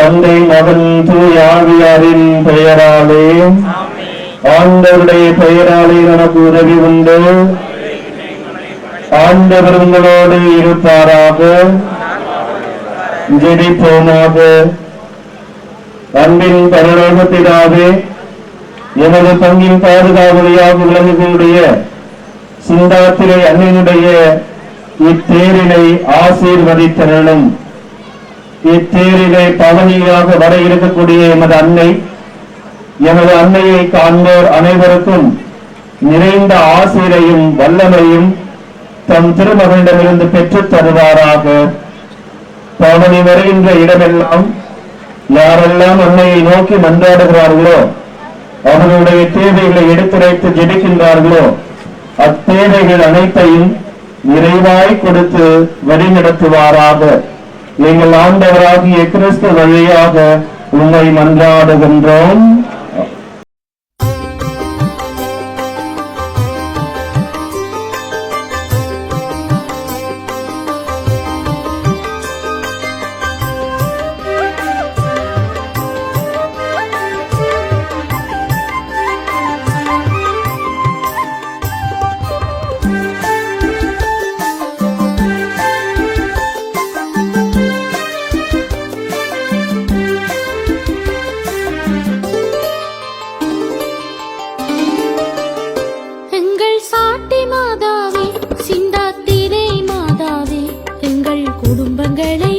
தந்தை மகன் தூயாவியாரின் பெயராலே. ஆண்டவருடைய பெயராலே நமக்கு உதவி உண்டு. ஆண்டவர் உங்களோடு இருப்பாராக. ஜெபிப்போமாக. அன்பின் பரலோகத்திலாவே எனது பங்கின் பாதுகாவலியாக விளங்குகளுடைய சிந்தாத்திரை அன்னையினுடைய இத்தேரினை ஆசீர்வதித்தரணும் இத்தேரிலே பவனியாக வர இருக்கக்கூடிய எமது அன்னை எமது அன்னையை காண்போர் அனைவருக்கும் நிறைந்த ஆசிரையும் வல்லமையும் தம் திருமகனிடமிருந்து பெற்றுத் தருவாராக. பவனி வருகின்ற இடமெல்லாம் யாரெல்லாம் அன்னையை நோக்கி மன்றாடுகிறார்களோ அவர்களுடைய தேவைகளை எடுத்துரைத்து ஜெபிக்கின்றார்களோ அத்தேவைகள் அனைத்தையும் நிறைவாய் கொடுத்து வழிநடத்துவாராக. நீங்கள் ஆண்டவராகிய கிறிஸ்து வழியாக உண்மை மன்றாடுகின்றோம். மாதாவே சிந்தாத்திரே மாதாவே எங்கள் குடும்பங்களை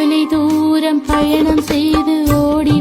தொலை தூரம் பயணம் செய்து ஓடி